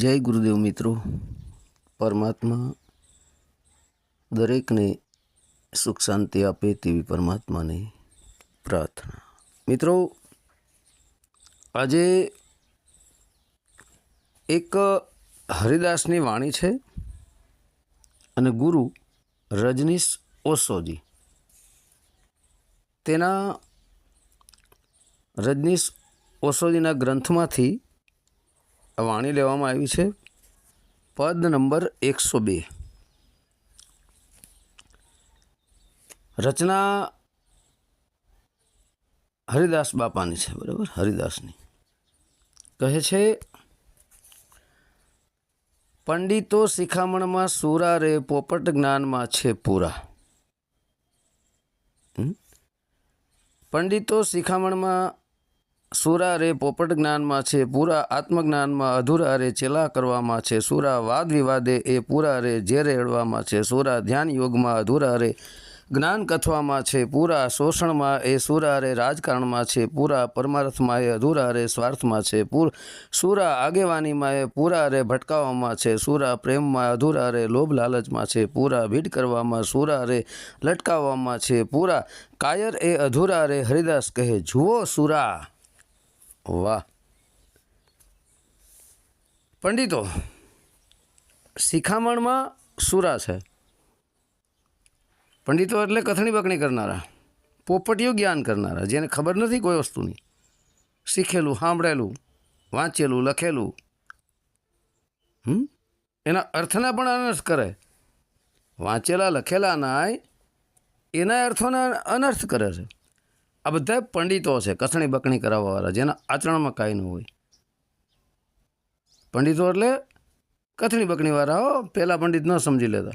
જય ગુરુદેવ મિત્રો. પરમાત્મા દરેકને સુખ શાંતિ આપે તેવી પરમાત્માની પ્રાર્થના. મિત્રો, આજે એક હરિદાસની વાણી છે અને ગુરુ રજનીશ ઓશોજી. તેના રજનીશ ઓશોજીના ગ્રંથમાંથી વાણી લેવામાં આવી છે. પદ નંબર એકસો બે. રચના હરિદાસ બાપાની છે, બરાબર? હરિદાસની. કહે છે, પંડિતો શિખામણમાં સુરા રે, પોપટ જ્ઞાનમાં છે પૂરા. પંડિતો શિખામણમાં સુરા રે પોપટ જ્ઞાનમાં છે, પૂરા આત્મજ્ઞાનમાં અધૂરા રે ચેલા કરવામાં છે, સુરા વાદ વિવાદે એ પૂરા રે ઝેરે એળવામાં છે, સુરા ધ્યાન યોગમાં અધૂરા રે જ્ઞાન કથવામાં છે, પૂરા શોષણમાં એ સુરા રે રાજકારણમાં છે, પૂરા પરમાર્થમાં એ અધૂરા રે સ્વાર્થમાં છે, પૂર, સુરા આગેવાનીમાં એ પૂરા રે ભટકાવવામાં છે, સુરા પ્રેમમાં અધૂરા રે લોભ લાલચમાં છે, પૂરા ભીડ કરવામાં સુરા રે લટકાવવામાં છે, પૂરા કાયર એ અધૂરા રે હરિદાસ કહે, જુઓ સુરા. વાહ. પંડિતો, શિખામણમાં સુરા છે. પંડિતો એટલે કથણી બકણી કરનારા, પોપટીઓ જ્ઞાન કરનારા, જેને ખબર નથી કોઈ વસ્તુની. શીખેલું, સાંભળેલું, વાંચેલું, લખેલું. હમ? એના અર્થના પણ અનર્થ કરે. વાંચેલા, લખેલા નાય એના અર્થોના અનર્થ કરે છે. આ બધા પંડિતો છે કસણી બકણી કરાવવાવાળા, જેના આચરણમાં કાંઈ ન હોય. પંડિતો એટલે કથણી હો પહેલાં પંડિત ન સમજી લેતા.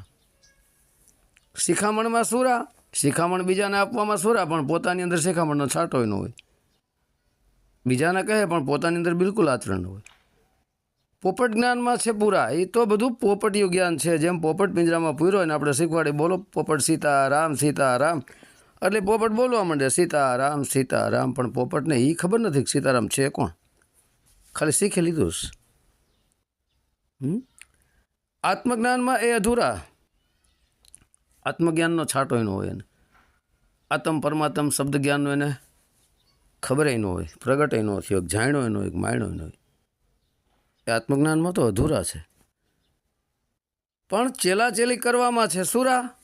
શિખામણમાં સુરા, શિખામણ બીજાને આપવામાં સુરા, પણ પોતાની અંદર શિખામણનો છાંટો ન હોય. બીજાને કહે, પણ પોતાની અંદર બિલકુલ આચરણ હોય. પોપટ જ્ઞાનમાં છે પૂરા, એ તો બધું પોપટિયું જ્ઞાન છે. જેમ પોપટ પિંજરામાં પૂર્યો ને, આપણે શીખવાડીએ, બોલો પોપટ સીતા રામ સીતા રામ એટલે પોપટ બોલવા માંડે, સીતારામ સીતારામ. પણ પોપટને એ ખબર નથી કે સીતારામ છે કોણ? ખાલી શીખી લીધું હમ? આત્મજ્ઞાનમાં એ અધૂરા. આત્મજ્ઞાનનો છાંટો એનો હોય એને. આત્મ પરમાત્મ શબ્દ જ્ઞાનનો એને ખબર એનો હોય, પ્રગટ એનો થયો, એક જાણ્યો એનો એક માયણો એનો હોય. એ આત્મજ્ઞાનમાં તો અધૂરા છે. પણ ચેલાચેલી કરવામાં છે, સુરા.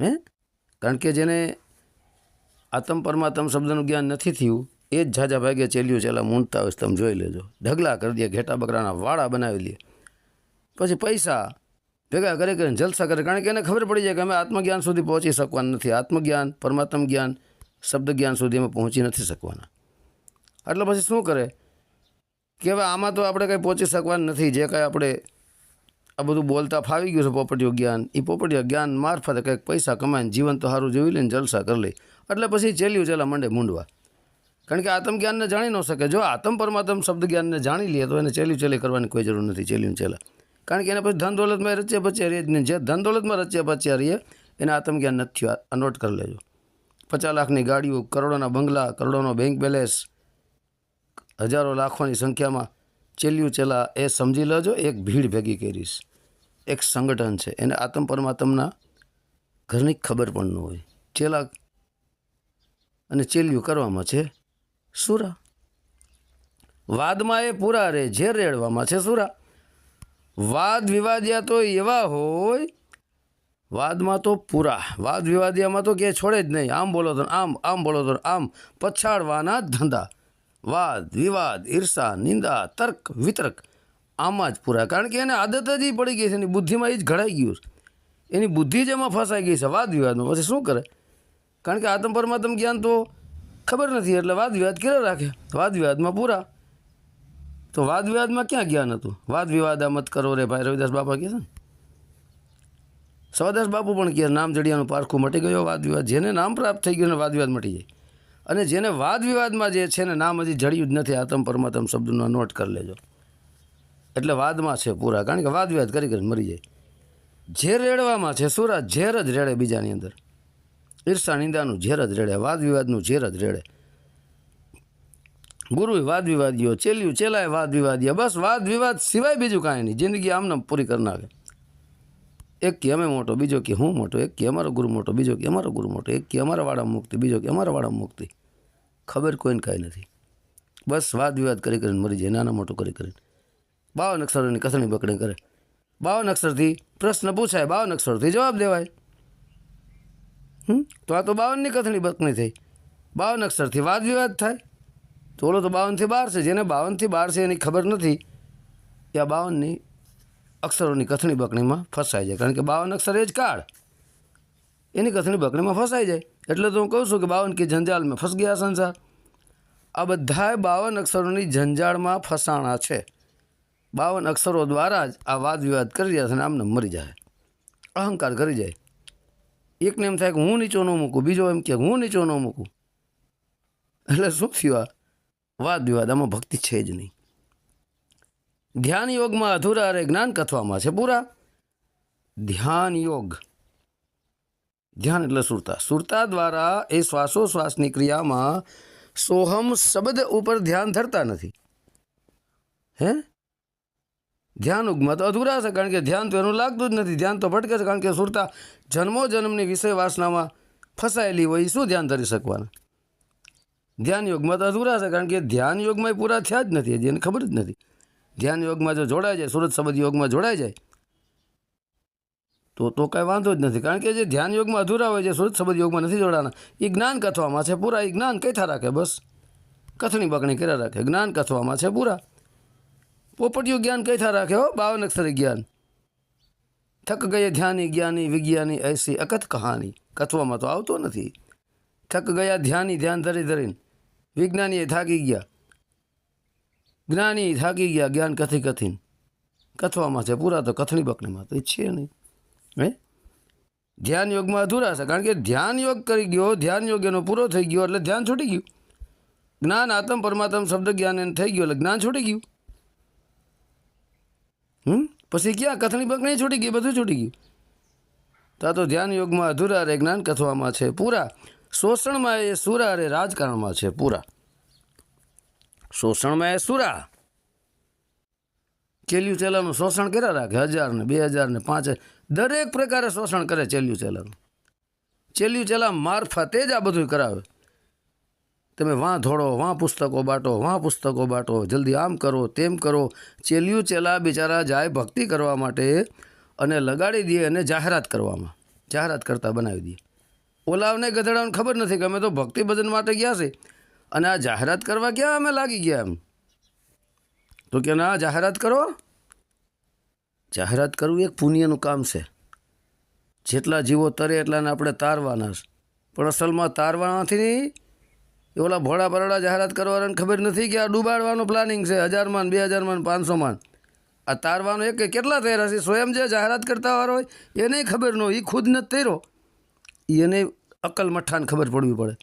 હે? કારણ કે જેને આતમ પરમાત્મ શબ્દનું જ્ઞાન નથી થયું, એ જ ઝાઝા ભાગે ચેલ્યું ચેલા મૂંડતા હોય તમે જોઈ લેજો. ઢગલા કરી દે, ઘેટા બકરાના વાળા બનાવી લે પછી પૈસા ભેગા કરી કરીને જલસા કરે, કારણ કે એને ખબર પડી જાય કે અમે આત્મજ્ઞાન સુધી પહોંચી શકવાના નથી. આત્મજ્ઞાન, પરમાત્મ જ્ઞાન, શબ્દ જ્ઞાન સુધી અમે પહોંચી નથી શકવાના. એટલે પછી શું કરે? કે હવે આમાં તો આપણે કંઈ પહોંચી શકવાના નથી. જે કાંઈ આપણે આ બધું બોલતા ફાવી ગયું છે પોપટીઓ જ્ઞાન. એ પોપટીઓ જ્ઞાન મારફતે કંઈક પૈસા કમાઈને જીવન તો સારું જોઈ લઈને જલસા કરી લે. એટલે પછી ચેલ્યું ચેલા મંડે મૂંડવા. કારણ કે આત્મ જ્ઞાનને જાણી ન શકે. જો આત્મ પરમાત્મ શબ્દ જ્ઞાનને જાણી લઈએ તો એને ચેલ્યું ચેલી કરવાની કોઈ જરૂર નથી ચેલ્યું ચેલા. કારણ કે એને પછી ધન દોલતમાં રચ્યા પચ્યા રહીએ નહીં. જે ધન દોલતમાં રચ્યા પચ્યા રહીએ, એને આત્મ જ્ઞાન નથી થયું. આ નોટ કરી લેજો. પચાસ લાખની ગાડીઓ, કરોડોના બંગલા, કરોડોનો બેંક બેલેન્સ હજારો લાખોની સંખ્યામાં ચેલ્યું ચેલા એ સમજી લેજો, એક ભીડ ભેગી કરીશ. એક સંગઠન છે. એને આત્મ પરમાત્મના ઘરની ખબર પણ ન હોય. ચેલા અને ચેલ્યું કરવામાં છે સુરા. વાદમાં એ પૂરા રે, ઝેર રેડવામાં છે સુરા. વાદ વિવાદિયા તો એવા હોય, વાદમાં તો પૂરા. વાદ વિવાદિયામાં તો કે છોડે જ નહીં. આમ બોલો તો આમ આમ બોલો તો આમ. પછાડવાના ધંધા. વાદ, વિવાદ, ઈર્ષા, નિંદા, તર્ક, વિતર્ક. આમાં જ પૂરા. કારણ કે એને આદત જ એ પડી ગઈ છે. એની બુદ્ધિમાં એ જ ઘડાઈ ગયું છે. એની બુદ્ધિ જ એમાં ફસાઈ ગઈ છે. વાદ વિવાદમાં. પછી શું કરે? કારણ કે આત્મ પરમાત્મ જ્ઞાન તો ખબર નથી. એટલે વાદ વિવાદ કર્યા રાખે? વાદ વિવાદમાં પૂરા. તો વાદ વિવાદમાં ક્યાં જ્ઞાન હતું? વાદ વિવાદ આ મત કરો રે ભાઈ. રવિદાસ બાપા કહે છે ને. સવાદાસ બાપુ પણ કહે નામ જડિયાનું પારખું મટી ગયો. વાદ વિવાદ જેને નામ પ્રાપ્ત થઈ ગયું વાદ વિવાદ મટી જાય. અને જેને વાદ વિવાદમાં જે છે ને નામ હજી જડ્યું જ નથી, આતમ પરમાત્મ શબ્દનો નોટ કરી લેજો. એટલે વાદમાં છે પૂરા, કારણ કે વાદ વિવાદ કરી કરીને મરી જાય. ઝેર રેડવામાં છે સુરા ઝેર જ રેડે બીજાની અંદર. ઈર્ષા, નિંદાનું ઝેર જ રેડે વાદ વિવાદનું ઝેર જ રેડે. ગુરુ વાદ વિવાદીઓ ચેલ્યું ચેલાય વાદ વિવાદીઓ બસ વાદ વિવાદ સિવાય બીજું કાંઈ નહીં, જિંદગી આમને પૂરી કરી નાખે. એક કે અમે મોટો, બીજો કે હું મોટો, એક કે અમારો ગુરુ મોટો, બીજો કે અમારો ગુરુ મોટો, એક કે અમારા વાળા મુક્તિ, બીજો કે અમારા વાળા મુક્તિ. ખબર કોઈને કાંઈ નથી. બસ વાદ વિવાદ કરી કરીને મરી જાય, નાના મોટું કરી કરીને. બાવન અક્ષરોની કથણી બકડી કરે. બાવન અક્ષરથી પ્રશ્ન પૂછાય, બાવન અક્ષરથી જવાબ દેવાય. તો આ તો બાવનની કથણી બકણી થઈ. બાવન અક્ષરથી વાદ વિવાદ થાય. તો ઓલો તો બાવનથી બાર છે, જેને બાવનથી બાર છે એની ખબર નથી. એ આ બાવનની અક્ષરોની કથણી બકણીમાં ફસાઈ જાય. કારણ કે બાવન અક્ષર એ જ કાળ. એની કથણી બકણીમાં ફસાઈ જાય. એટલે તો હું કહું છું કે બાવન કી જંજાલ ફસ ગયા સંસાર આ બધાય બાવન અક્ષરોની જંજાળમાં ફસાણા છે. બાવન અક્ષરો દ્વારા જ આ વાદ વિવાદ કરી રહ્યા છે અને આમને મરી જાય. અહંકાર કરી જાય. એકને એમ થાય કે હું નીચો ન મૂકું, બીજો એમ કે હું નીચો ન મૂકું. એટલે શું થયું આ? વાદ વિવાદ, આમાં ભક્તિ છે જ નહીં. ધ્યાન યોગમાં અધૂરા અરે જ્ઞાન કથવામાં છે પૂરા. ધ્યાન યોગ. ધ્યાન એટલે સુરતા. સુરતા દ્વારા એ શ્વાસોશ્વાસની ક્રિયામાં સોહમ શબ્દ ઉપર ધ્યાન ધરતા નથી. હે? ધ્યાન ઉગમાં તો અધૂરા છે, કારણ કે ધ્યાન તો એનું લાગતું જ નથી. ધ્યાન તો ભટકે છે, કારણ કે સુરતા જન્મો જન્મની વિષય વાસનામાં ફસાયેલી હોય શું ધ્યાન ધરી શકવાના? ધ્યાન યોગમાં તો અધૂરા છે, કારણ કે ધ્યાન યોગમાં પૂરા થયા જ નથી, હજી એને ખબર જ નથી. ધ્યાન યોગમાં જો જોડાઈ જાય, સુરત શબ્દ યોગમાં જોડાઈ જાય તો તો કાંઈ વાંધો જ નથી. કારણ કે જે ધ્યાન યોગમાં અધૂરા હોય છે સુરત શબ્દ યોગમાં નથી જોડાના, એ જ્ઞાન કથવામાં છે પૂરા. એ જ્ઞાન કથા રાખે? બસ. કથણી બકણી કર્યા રાખે. જ્ઞાન કથવામાં છે પૂરા. પોપટિયું જ્ઞાન કથા રાખે? હો બાવન અક્ષર જ્ઞાન. થક ગયે ધ્યાની જ્ઞાની વિજ્ઞાની એસી અકથ કહાની. કથવામાં તો આવતો નથી. થક ગયા ધ્યાની ધ્યાન ધરી ધરીને. વિજ્ઞાનીએ થાકી ગયા. જ્ઞાની થાકી ગયા જ્ઞાન કથી કથીન. કથવામાં છે પૂરા તો કથણી બકણીમાં તો એ છે નહીં. હે? ધ્યાન યોગમાં અધૂરા છે, કારણ કે ધ્યાન યોગ કરી ગયો, ધ્યાન યોગ એનો પૂરો થઈ ગયો, એટલે ધ્યાન છૂટી ગયું. જ્ઞાન, આત્મ, પરમાત્મ, શબ્દ, જ્ઞાન એને થઈ ગયું, એટલે જ્ઞાન છૂટી ગયું. હમ? પછી ક્યાં? કથણી બકણી છૂટી ગઈ, બધું છૂટી ગયું. તા તો ધ્યાન યોગમાં અધૂરા રે, જ્ઞાન કથવામાં છે પૂરા. શોષણમાં એ સુરા રે, રાજકારણમાં છે પૂરા. શોષણમાં એ સુરા. ચેલ્યું ચેલાનું શોષણ કર્યા રાખે હજાર ને બે હજાર ને પાંચ. દરેક પ્રકારે શોષણ કરે ચેલ્યું ચેલાનું. ચેલ્યું ચેલા મારફતે જ આ બધું કરાવે. તમે વાં ધોડો વાં પુસ્તકો બાટો, વાં પુસ્તકો બાટો, જલ્દી આમ કરો, તેમ કરો. ચેલ્યું ચેલા બિચારા જાય ભક્તિ કરવા માટે અને લગાડી દે અને જાહેરાત કરવામાં. જાહેરાત કરતા બનાવી દે. ઓલાવને ગધેડાઓને ખબર નથી કે અમે તો ભક્તિ ભજન માટે ગયા છે. અને આ જાહેરાત કરવા ક્યાં અમે લાગી ગયા એમ? તો કે ના, જાહેરાત કરો. જાહેરાત કરવું એક પુણ્યનું કામ છે. જેટલા જીવો તરે એટલાને આપણે તારવાના પણ અસલમાં તારવાનાથી ઓલા ભોળા બરોડા જાહેરાત કરવાને ખબર નથી કે આ ડૂબાડવાનું પ્લાનિંગ છે હજારમાં બે હજારમાં પાંચસોમાં આ તારવાનો એક કેટલા તૈયાર હશે સ્વયં જે જાહેરાત કરતા વાળો હોય, એને ખબર ન એ ખુદ નથી તૈરો એને અકલ મઠ્ઠાને ખબર પડવી પડે.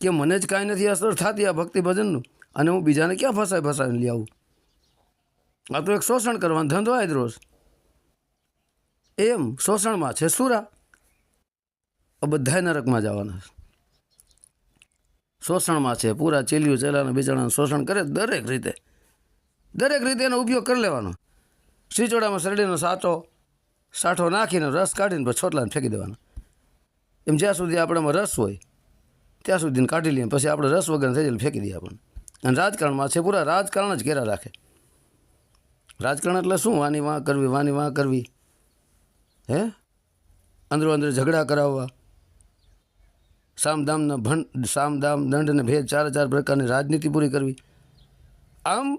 કે મને જ કાંઈ નથી અસર થતી આ ભક્તિ ભજનનું અને હું બીજાને ક્યાં ફસાય ફસાવીને લઈ આવું? આ તો એક શોષણ કરવાનો ધંધો આજ રોજ એમ શોષણમાં છે સુરા. આ બધાય નરકમાં જવાના છે. શોષણમાં છે પૂરા ચેલિયું ચેલાના બિચારાનું શોષણ કરે દરેક રીતે. દરેક રીતે એનો ઉપયોગ કરી લેવાનો. સિંચોડામાં શરડીનો સાચો સાઠો નાખીને રસ કાઢીને પછી છોટલાને ફેંકી દેવાનો. એમ જ્યાં સુધી આપણામાં રસ હોય, ત્યાં સુધી કાઢી લઈએ પછી આપણે રસ વગર થઈ જાય ફેંકી દઈએ આપણને. અને રાજકારણમાં છે પૂરા રાજકારણ જ ઘેરા રાખે. રાજકારણ એટલે શું? વાની વાં કરવી, વાની વાં કરવી. હે? અંદરો અંદર ઝઘડા કરાવવા. સામદામના ભંડ સામદામ દંડ અને ભેદ ચાર ચાર પ્રકારની રાજનીતિ પૂરી કરવી. આમ,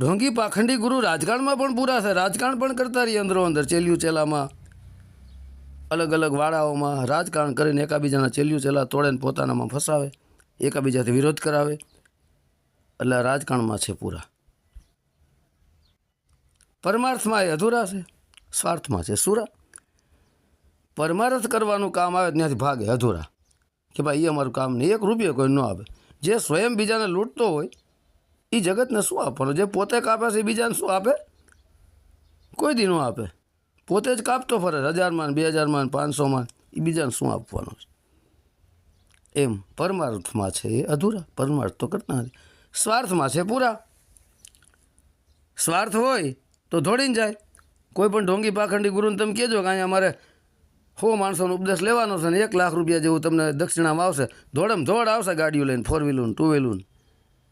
ઢોંગી પાખંડી ગુરુ રાજકારણમાં પણ પૂરા છે. રાજકારણ પણ કરતા રહીએ અંદરો અંદર, ચેલિયું ચેલામાં. અલગ અલગ વાડાઓમાં રાજકારણ કરીને એકાબીજાના ચેલિયું ચેલા તોડે પોતાનામાં ફસાવે. એકાબીજાથી વિરોધ કરાવે. એટલે રાજકારણમાં છે પૂરા. પરમાર્થમાં એ અધૂરા છે, સ્વાર્થમાં છે, સુરા. પરમાર્થ કરવાનું કામ આવે ત્યાંથી ભાગે, અધૂરા. કે ભાઈ એ અમારું કામ નહીં, એક રૂપિયો કોઈ ન આવે. જે સ્વયં બીજાને લૂંટતો હોય એ જગતને શું આપવાનું? જે પોતે કાપે છે એ બીજાને શું આપે? કોઈ દી ન આપે. પોતે જ કાપતો ફરે, હજારમાં બે હજારમાં પાંચસોમાં એ બીજાને શું આપવાનું છે? એમ પરમાર્થમાં છે એ અધૂરા. પરમાર્થ તો કરતા નથી. સ્વાર્થમાં છે પૂરા. સ્વાર્થ હોય તો ધોડીને જાય. કોઈ પણ ઢોંગી પાખંડી ગુરુને તમે કહેજો કે અહીંયા અમારે સો માણસોનો ઉપદેશ લેવાનો છે ને એક લાખ રૂપિયા જેવું તમને દક્ષિણામાં આવશે. ધોળમ ધોળ આવશે ગાડીઓ લઈને ફોર વ્હીલું ટુ વ્હીલું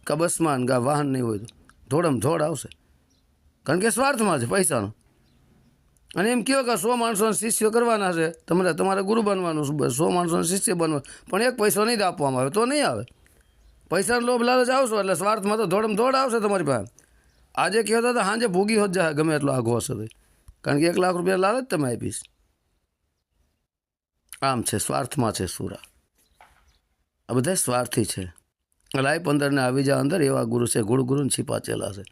કા બસમાં કા વાહન નહીં હોય તો. ધોળમ ધોળ આવશે. કારણ કે સ્વાર્થમાં છે પૈસાનો. અને એમ કહો કે સો માણસોને શિષ્ય કરવાના છે. તમારે તમારે ગુરુ બનવાનું છે. સો માણસોને શિષ્ય બનવાનું. પણ એક પૈસો નહીં આપવામાં આવે તો નહીં આવે. પૈસાનો લોભ લાલચ આવશો એટલે સ્વાર્થમાં તો ધોળમ ધોળ આવશે તમારી પાસે. આજે કહેતા હતા સાંજે ભોગી હોત જાય ગમે એટલો આઘો હશે કારણ કે એક લાખ રૂપિયા લાવે જ તમે આપીશ. આમ છે, સ્વાર્થમાં છે સુરા. આ બધા સ્વાર્થી છે. લાઈફ અંદરને આવી જા અંદર, એવા ગુરુ છે, ગુરુ ગુરુને છીપા ચેલા છે.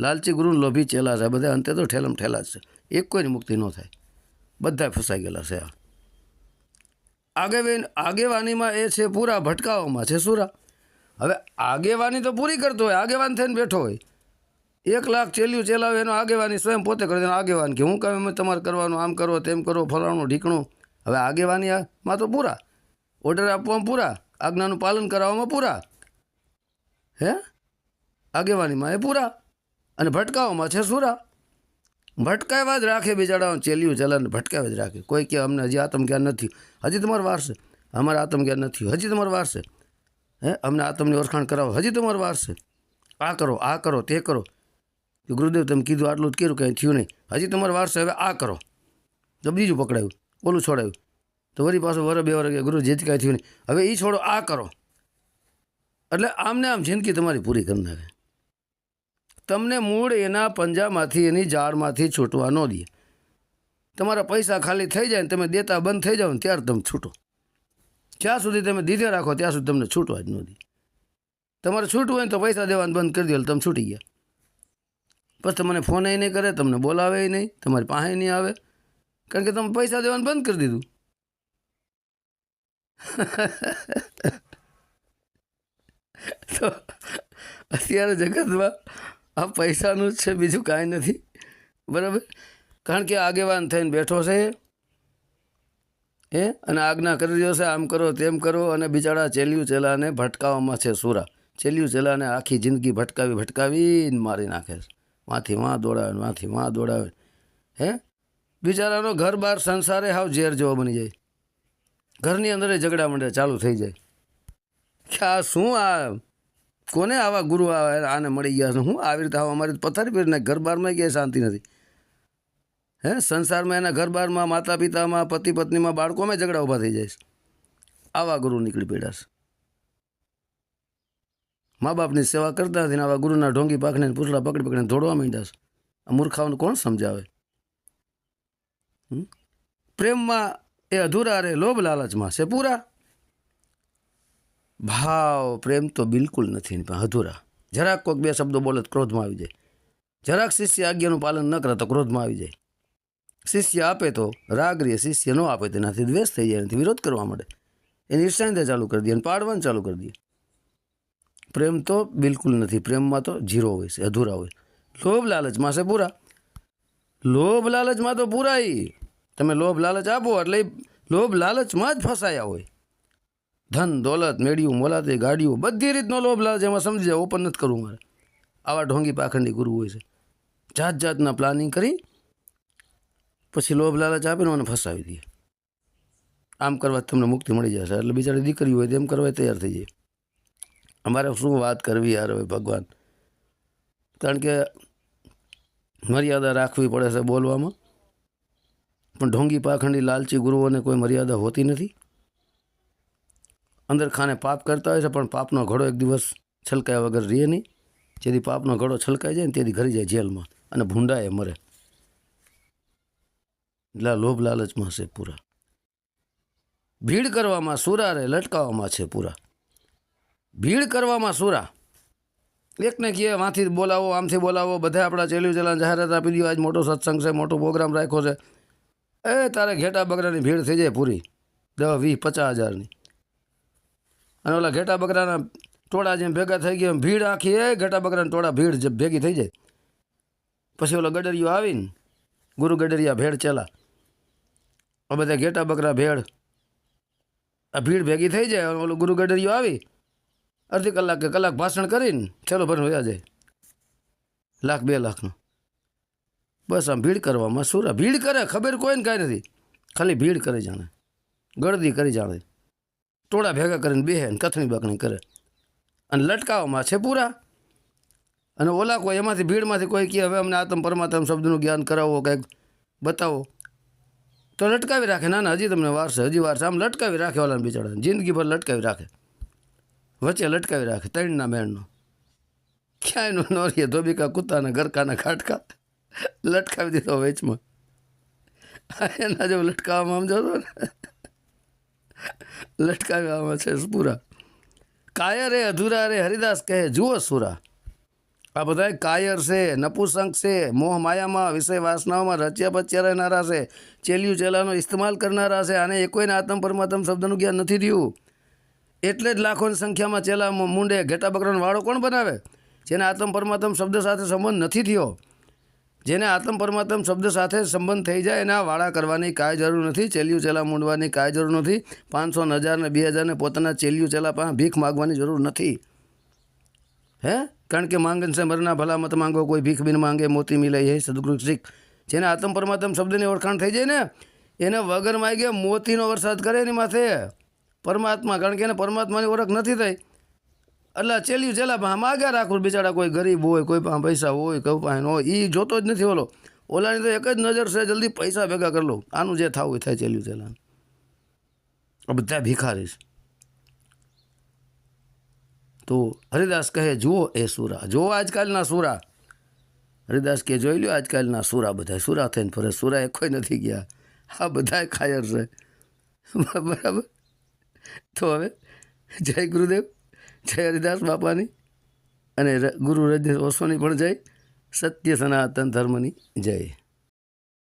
લાલચી ગુરુ લોભી ચેલા છે બધા અંતે તો ઠેલમ ઠેલા છે. એક કોઈની મુક્તિ ન થાય. બધા ફસાઈ ગયેલા છે આ. આગેવાન, આગેવાનીમાં એ છે, પૂરા ભટકાવામાં છે સુરા. હવે આગેવાની તો પૂરી કરતો હોય, આગેવાન થઈને બેઠો હોય. એક લાખ ચેલ્યું ચેલાવે, એનો આગેવાની સ્વયં પોતે કરે એનો આગેવાન કે હું કામ તમારે કરવાનું, આમ કરો, તેમ કરો, ફલાણું, ઢીકણું. હવે આગેવાની માં તો પૂરા. ઓર્ડર આપવામાં પૂરા. આજ્ઞાનું પાલન કરાવવામાં પૂરા. હે? આગેવાનીમાં એ પૂરા. અને ભટકાવવામાં છે સુરા. ભટકાવ્યા જ રાખે બિચારાઓ ચેલ્યું ચલન ભટકાવ્યા જ રાખે. કોઈ કે અમને હજી આત્મજ્ઞાન નથી. હજી તમારે વાર છે. અમારે આત્મજ્ઞાન નથી. હજી તમારે વાર છે. હે? અમને આત્મની ઓળખાણ કરાવો. હજી તમારે વારશે આ કરો આ કરો, તે કરો. તો ગુરુદેવ તમે કીધું આટલું જ કર્યું, કંઈ થયું નહીં. હજી તમારે વારસો હવે આ કરો. તો બીજું પકડાયું, ઓલું છોડાયું. તો વળી પાછું વર બે વર કે ગુરુ જેથી કાંઈ થયું નહીં. હવે એ છોડો, આ કરો. એટલે આમને આમ જિંદગી તમારી પૂરી કરી નાખે તમને મૂળ એના પંજામાંથી, એની જાળમાંથી છૂટવા ન દે. તમારા પૈસા ખાલી થઈ જાય ને તમે દેતા બંધ થઈ જાઓ ને ત્યારે તમે છૂટો. જ્યાં સુધી તમે દીધે રાખો, ત્યાં સુધી તમને છૂટવા જ ન દે. તમારે છૂટવું હોય ને તો પૈસા દેવાનું બંધ કરી દો તમે છૂટી ગયા. પછી તમને ફોન નહીં કરે, તમને બોલાવે નહીં, તમારી પાસે નહીં આવે. કારણ કે તમે પૈસા દેવાનું બંધ કરી દીધું. તો અત્યારે જગતમાં આ પૈસાનું જ છે, બીજું કાંઈ નથી. બરાબર? કારણ કે આગેવાન થઈને બેઠો છે એ. અને આજ્ઞા કરી રહ્યો છે, આમ કરો, તેમ કરો, અને બિચારા ચેલ્યું ચેલાને ભટકાવવામાં છે, સુરા. ચેલ્યું ચેલાને આખી જિંદગી ભટકાવી, ભટકાવીને મારી નાખે છે. વાંથી વાં દોડાવે વાંથી વાં દોડાવે. હે? બિચારાનો ઘર બાર સંસારે હાવ ઝેર જેવો બની જાય. ઘરની અંદર ઝઘડા મંડે ચાલુ થઈ જાય. કે આ શું આ, કોને આવા ગુરુ આવે આને મળી ગયા હું આવી રીતે અમારી પથારી પીરને ઘર બારમાં ક્યાંય શાંતિ નથી. હે? સંસારમાં એના ઘર બારમાં માતા પિતામાં, પતિ પત્નીમાં બાળકોમાં ઝઘડા ઊભા થઈ જાય આવા ગુરુ નીકળી પડ્યા છે. મા બાપની સેવા કરતા નથી આવા ગુરુના ઢોંગી પાકને પૂછડા પકડી પકડીને દોડવા માંડ્યા છે. આ મૂર્ખાઓને કોણ સમજાવે? પ્રેમમાં એ અધૂરા રે, લોભ લાલચમાં છે પૂરા? ભાવ, પ્રેમ તો બિલકુલ નથી પણ અધૂરા. જરાક કોઈક બે શબ્દો બોલે તો ક્રોધમાં આવી જાય. જરાક શિષ્ય આજ્ઞાનું પાલન ન કરે તો ક્રોધમાં આવી જાય. શિષ્ય આપે તો રાગ શિષ્ય ન આપે તેનાથી દ્વેષ થઈ જાય એનાથી વિરોધ કરવા માંડે. એની ઈર્ષાંતે ચાલુ કરી દે અને પાડવાનું ચાલુ કરી દે. પ્રેમ તો બિલકુલ નથી. પ્રેમમાં તો જીરો હોય છે, અધૂરા હોય. લોભ લાલચમાં છે પૂરા. લોભ લાલચમાં તો પૂરા ઈ તમે લોભ લાલચ આપો એટલે લોભ લાલચમાં જ ફસાયા હોય. ધન, દોલત, મેળ્યું, મોલાતી, ગાડીઓ, બધી રીતનો લોભ લાલચ એમાં સમજી જાય ઓપન નથી કરવું મારે. આવા ઢોંગી પાખંડી ગુરુ હોય છે. જાત જાતના પ્લાનિંગ કરી, પછી લોભ લાલચ આપીને મને ફસાવી દઈએ આમ કરવા તમને મુક્તિ મળી જશે. એટલે બિચારી દીકરી હોય તેમ કરવા તૈયાર થઈ જાય. અમારે શું વાત કરવી યાર હવે ભગવાન? કારણ કે મર્યાદા રાખવી પડે છે બોલવામાં. પણ ઢોંગી પાખંડી લાલચી ગુરુઓને કોઈ મર્યાદા હોતી નથી. અંદર ખાને પાપ કરતા હોય છે, પણ પાપનો ઘડો એક દિવસ છલકાયા વગર રહે નહીં. જેથી પાપનો ઘડો છલકાઈ જાય ને તેથી ઘરી જાય જેલમાં. અને ભૂંડાએ મરે. એટલે લોભ લાલચમાં છે પૂરા. ભીડ કરવામાં, સુરારે લટકાવવામાં છે પૂરા. ભીડ કરવામાં સુરા. એકને કહે, વાંથી બોલાવો, આમથી બોલાવો, બધા આપણા ચેલ્યું ચલાન જાહેરાત આપી દો આજ મોટો સત્સંગ છે, મોટો પ્રોગ્રામ રાખ્યો છે. એ, તારે ઘેટા બકરાની ભીડ થઈ જાય પૂરી. દસ વીસ, પચાસ હજારની. અને ઓલા ઘેટા બકરાના ટોળા જેમ ભેગા થઈ ગયા ભીડ આખી, એ, ઘેટા બકરાના ટોળા, ભીડ ભેગી થઈ જાય. પછી ઓલો ગડરિયો આવીને, ગુરુ ગડરિયા ભેળ ચેલા. આ બધા ઘેટા બકરા ભેળ. આ ભીડ ભેગી થઈ જાય. ઓલો ગુરુ ગડરિયો આવી અડધી કલાક કે કલાક ભાષણ કરીને છેલ્લો ભરે વયા જાય. લાખ, બે લાખનું. બસ આમ ભીડ કરવામાં સુરા. ભીડ કરે, ખબર કોઈને કાંઈ નથી. ખાલી ભીડ કરે જાણે. ગળદી કરી જાણે. ટોળા ભેગા કરીને બેહે ને કથણી બકણી કરે. અને લટકાવવામાં છે પૂરા. અને ઓલા કોઈ એમાંથી ભીડમાંથી કોઈ કહે હવે અમને આત્મ પરમાત્મ શબ્દનું જ્ઞાન કરાવો, કંઈક બતાવો. તો લટકાવી રાખે. ના ના, હજી તમને વાર હજી વાર આમ લટકાવી રાખે ઓલાને બિચારાને. જિંદગીભર લટકાવી રાખે. વચ્ચે લટકાવી રાખે ત્રણના મેળનો. ક્યાંયનો નોરીએ ધોબીકા કૂતાના ગરકાના ખાટકા. લટકાવી દીધો વેચમાં. એના જેવું લટકાવવામાં આમ જતો ને. લટકાવવામાં છે પૂરા કાયર એ અધૂરા રે, હરિદાસ કહે, જુઓ સુરા. આ બધા કાયર છે, નપુસંક છે, મોહ માયામાં, વિષય વાસનાઓમાં રચ્યા પચ્યા રહેનારા છે, ચેલ્યું ચેલાનો ઇસ્તેમાલ કરનારા છે, આને એકોઈને આત્મ પરમાત્મ શબ્દનું જ્ઞાન નથી થયું. એટલે જ લાખોની સંખ્યામાં ચેલા મુંડે ઘેટા બકરાનો વાળો કોણ બનાવે? જેને આત્મ પરમાત્મ શબ્દ સાથે સંબંધ નથી થયો. જેને આત્મ પરમાત્મ શબ્દ સાથે સંબંધ થઈ જાય એના વાળા કરવાની કાંઈ જરૂર નથી ચેલિયું ચેલા મૂંડવાની કાંઈ જરૂર નથી, પાંચસો ને હજાર ને બે હજારને પોતાના ચેલિયું ચેલા પાસે ભીખ માગવાની જરૂર નથી. હે? કારણ કે માંગન છે, મરના ભલા મત માંગો, કોઈ ભીખ બિન માંગે, મોતી મિલે એ સદગુરુ શીખ. જેને આત્મ પરમાત્મ શબ્દની ઓળખાણ થઈ જાય ને, એને વગર માગે મોતીનો વરસાદ કરે એની માથે. પરમાત્મા, કારણ કે એને પરમાત્માની ઓળખ નથી થઈ. એટલે ચેલ્યું ચેલા પાસે માગ્યા રાખું, બિચારા કોઈ ગરીબ હોય, કોઈ પાસે પૈસા હોય, કોઈ પાસે હોય એ જોતો જ નથી ઓલો. ઓલાની તો એક જ નજર છે, જલ્દી પૈસા ભેગા કરી લો. આનું જે થવું થાય ચેલ્યું ચેલા આ બધા ભિખારી છે. તો હરિદાસ કહે, જુઓ એ સુરા, જુઓ આજકાલના સુરા. હરિદાસ કે જોઈ લો આજકાલના સુરા બધા, સુરા થઈને ફરે સુરા એ કોઈ નથી ગયા. આ બધા ખાયર છે. બરાબર? તો હવે જય ગુરુદેવ, જય હરિદાસ બાપાની અને ગુરુ રજનીશ ઓશોની પણ જય, સત્ય સનાતન ધર્મની જય.